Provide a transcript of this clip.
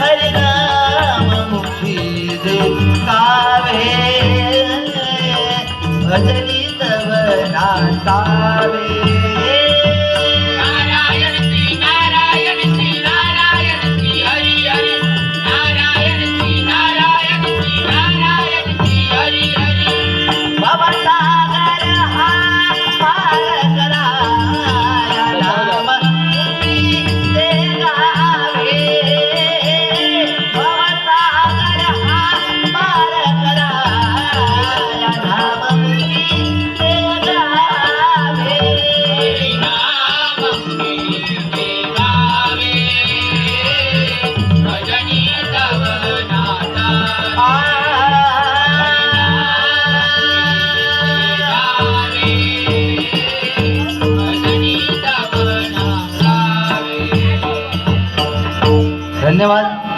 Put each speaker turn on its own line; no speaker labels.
हरिराम मुखी कावे भजनी तव। नावे धन्यवाद.